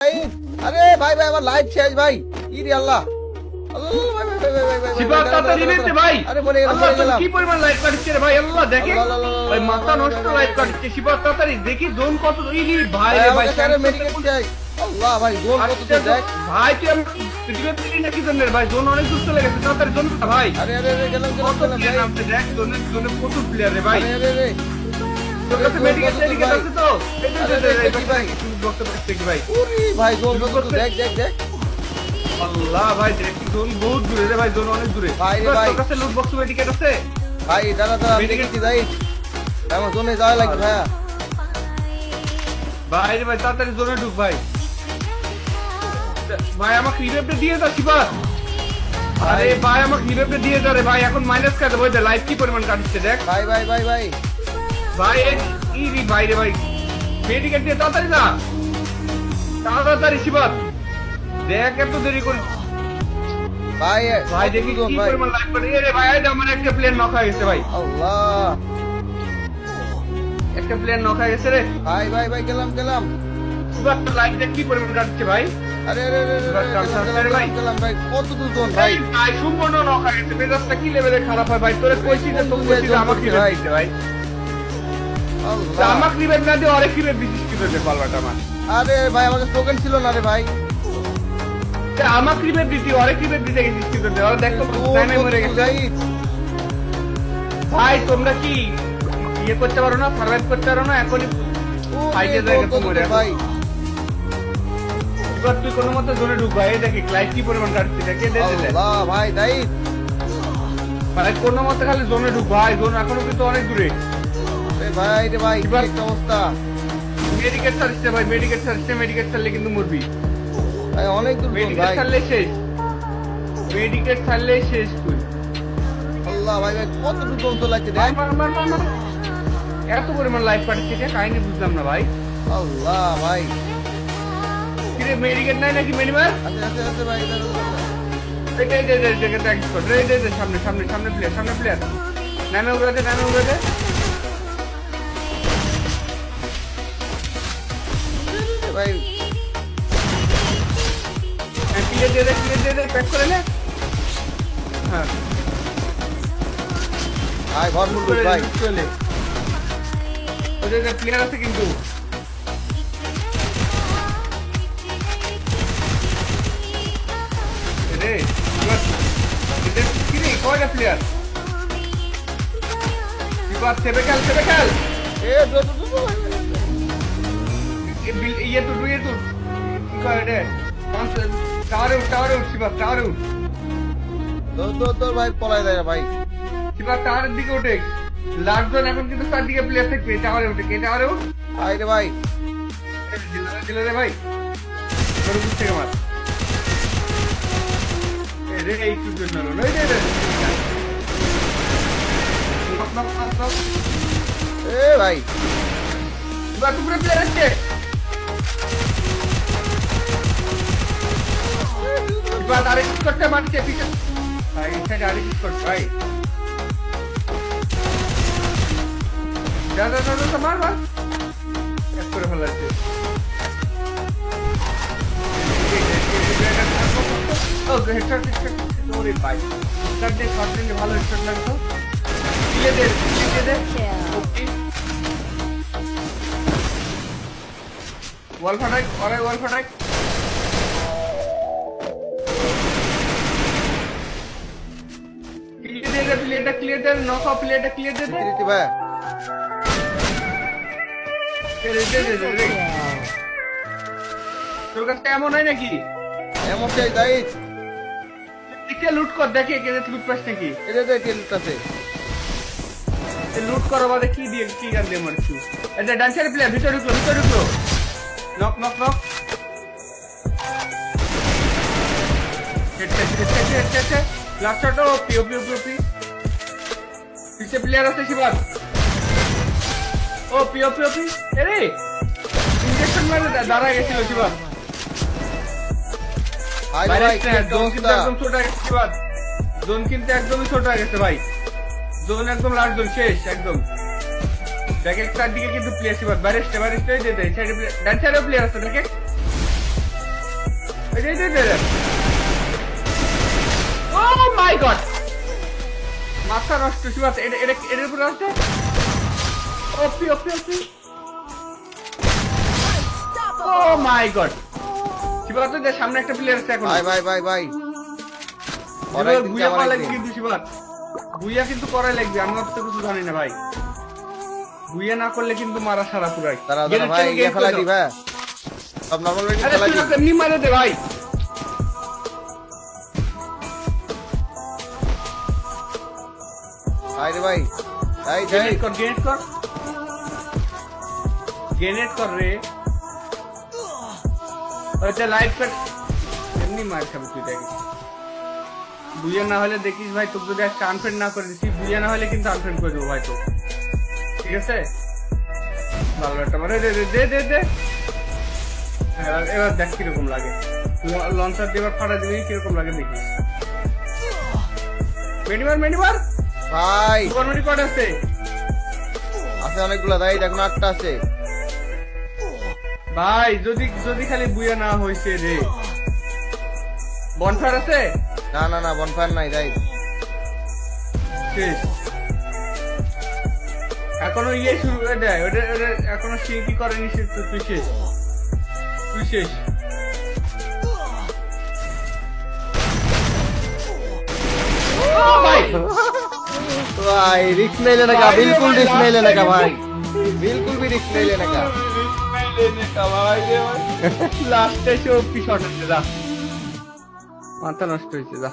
আরে ভাই ভাই আমার লাইফ শেষ ভাই। ই রে আল্লাহ তাড়াতাড়ি দাঁড়া, নিতে দাঁড়া, ভাই। আরে মরে গেলাম আল্লাহ, মরে গেলাম। কি পরিমাণ লাইট কাটছে রে ভাই? আল্লাহ দেখে। আল্লাহ, আল্লাহ, আল্লাহ, ভাই মাথা নষ্ট আল্লাহ, কাটছে শিবা তাড়াতাড়ি দেখি জোন কত ভাই রে ভাই আল্লাহ ভাই কত আচ্ছা, দেখ। ভাই তুই আমি রিভাইভ দিলি নাকি জোনের ভাই? জোন অনেক দূর চলে গেছে তাড়াতাড়ি জোন ভাই। আরে আরে আরে গেলাম গেলাম কত প্লেয়ার ভাই। দেখ জোনের জোনে প্রচুর প্লেয়ার রে ভাই। আরে আরে। ভাই? দূর ভাই জোন অনেক দূরে ভাই লুট মেডিকেল আছে ভাই আমার জোনে যাওয়া ভাই রে ভাই তাড়াতাড়ি জোনে ঢুক ভাই ভাই আমাকে দিয়ে দাও আরে ভাই আমাকে দিয়ে রে ভাই এখন মাইনাস করে দেবো লাইফ কি পরিমাণ কাটছে দেখ ভাই ভাই ভাই ভাই ভাই এই ই রে ভাই ভাই? মেডিকেল দিয়ে তাড়াতাড়ি না। তাড়াতাড়ি শিবা দেখ এত দেরি করে ভাই ভাই দেখি কি পরিমাণ লাইফ কাটে এ রে ভাই এই আমার একটা প্লেন নক হয়ে গেছে ভাই। আল্লাহ। একটা প্লেন নক হয়ে গেছে রে। ভাই ভাই ভাই গেলাম গেলাম। শিবা লাইফ দেখ কি পরিমাণ কাটছে ভাই। আরে আরে আরে ভাই। গেলাম ভাই কত দূর জোন ভাই? ভাই ভাই সম্পূর্ণ নক হয়ে গেছে। মেজাজটা কি লেভেলে খারাপ হয় ভাই? তোরে কইছি যে তোকে আমাকে দিতে ভাই। না দিয়ে অনেক আমার? আরে ভাই টোকেন ছিল না রে ভাই। দিতি অনেক দিতে গেছিস ওরা দেখো মরে গেছে। তোমরা কি ইয়ে করতে পারো না সার্ভাইভ করতে পারো না? এখনই ফাইটে জায়গা তো মরে ভাই? এবার তুই কোনো মতো জোনে ঢুক ভাই দেখি ক্লাইট কি পরিমাণ কাটছে দেখে দে ভাই তাই ভাই কোনো মতে খালি জোনে ঢুক ভাই জোন এখনও কিন্তু অনেক দূরে। ভাই রে ভাই কি অবস্থা? মেডিকেট সার্ভিসে ভাই মেডিকেট সার্ভিসে মেডিকেট ছাড়লে কিন্তু মরবি। ভাই অনেক দূর মেডিকেট ছাড়লে শেষ। মেডিকেট ছাড়লে শেষ তুই। আল্লাহ ভাই ভাই কত দূর জোন লাগছে দেখ। এত পরিমাণ লাইফ পাঠিয়েছে এটা কাহিনী বুঝলাম না ভাই। আল্লাহ ভাই। কিরে মেডিকেট নাই নাকি মেডিমার আচ্ছা আচ্ছা আচ্ছা ভাই কর রে দে দে সামনে সামনে সামনে প্লেয়ার সামনে প্লেয়ার নামে উড়ে দে নামে উড়ে ভাই। ক্লিয়ার দে দে ক্লিয়ার দে দে প্যাক করে নে। হ্যাঁ। ভাই ঘর মুল ভাই। চলে। ওদের প্লেয়ার আছে কিন্তু। রে কি রে? কয়টা প্লেয়ার এবার সেবে খেল সেবে খেল। এ দো দো দো ভাই। এ বিল- ইয়ে তো ইয়ে তো কি কয় রে? টাওয়ারে টাওয়ারে টাওয়ারে উঠ ভাই পলাই ভাই। টাওয়ারের দিকে উঠে লাস্টজন এখন কিন্তু তার দিকে প্লেয়ার থাকবে টাওয়ারে উঠে কে টাওয়ারে উঠ ভাই রে ভাই। দিলে রে ভাই। তোর বুঝতে আমার এ রে এই তুই জন্য রে রে। এ ভাই। এবার প্লেয়ার আছে। এবার আরেক করতে মারছে পিছনে ভাই এই সাইডে আরেক করতে ভাই যা যা যা মার মার। এক করে ফেলাচ্ছে ভালো হেডশট লাগতো ওয়াল ফাটাই ওরে ওয়াল ফাটাই। অফ প্লেটা ক্লিয়ার দে দে দিদি ভাই। দে দে দে দে দে তোর কাছে এমন হয় নাকি? এমন চাই তাই। দিকে লুট কর দেখে কে লুট পাস নাকি। এটা দে টেলটাতে লুট করো বাদে কি দিয়ে কি গান দিয়ে মারছু এটা ডান্সার প্লেয়ার ভিতরে ঢুকলো ভিতরে ঢুকলো। Knock knock knock head head head head head last shot ও পিও পিও পিও পি পিছে প্লেয়ার আছে শিবাদ ও পিও পিও পি এরে ইনজেকশন মারে দাঁড়া গেছিল শিবাদ ভাই ভাই জোন কিন্তু একদম ছোট গেছে জোন কিন্তু একদমই ছোট গেছে ভাই। জোন একদম লাস্ট জোন শেষ একদম। দিকে কিন্তু প্লেয়ার দে সাইডে ডান সাইডে প্লেয়ার আছে দেখে? এই যে, এই যে, এই মাথা নষ্ট শিবাত এটা এটা এটার উপরে আছে ওপি ওপি ওপি ও মাই গড যে সামনে একটা প্লেয়ার আছে এখন। ভাই ভাই ভাই ভাই। কিন্তু শিবাত বুইয়া কিন্তু করাই লাগবে আমরা তো কিছু জানি না ভাই। বুইয়া না করলে কিন্তু মারা সারা পুরাই। দাঁড়া ভাই ইয়ে গেট ফেলা করে দি দাও। ভাই সব নর্মাল রেডি আরে ফেলা এমনি মারে দে ভাই। ভাই। ভাই যাই কর গ্রেনেড কর। গ্রেনেড কর রে। ওইটা লাইট কর এমনি মার খাবি তুই দেখি বুঝে না হলে দেখিস ভাই তোকে যদি একটা আনফ্রেন্ড না করে দিচ্ছি বুঝে না হলে কিন্তু আনফ্রেন্ড করে দেবো ভাই তো ঠিক আছে? ভালো একটা মারে। দে দে দে দে এবার এবার দেখ কীরকম লাগে। লঞ্চার দিয়ে এবার ফাটা দিবি কীরকম লাগে দেখিস। মেনিমার মেনিমার ভাই। সুপার কট আছে? আছে অনেকগুলা ভাই দেখুন আটটা আছে। ভাই যদি যদি খালি বুয়া না হয়েছে রে। বনফার আছে? না না না বনফায়ার নাই শেষ। এখনও ইয়ে শুরু করে দেয় ওটা ওটা এখনও সে কি করেনি সে তো তুই শেষ। তুই শেষ। ভাই! भाई रिक्स नहीं लेने का बिल्कुल रिक्स नहीं लेने का भाई बिल्कुल भी रिक्स नहीं लेने का লাস্টে এসে ও কি শট হচ্ছে যা মাথা নষ্ট হয়েছে যা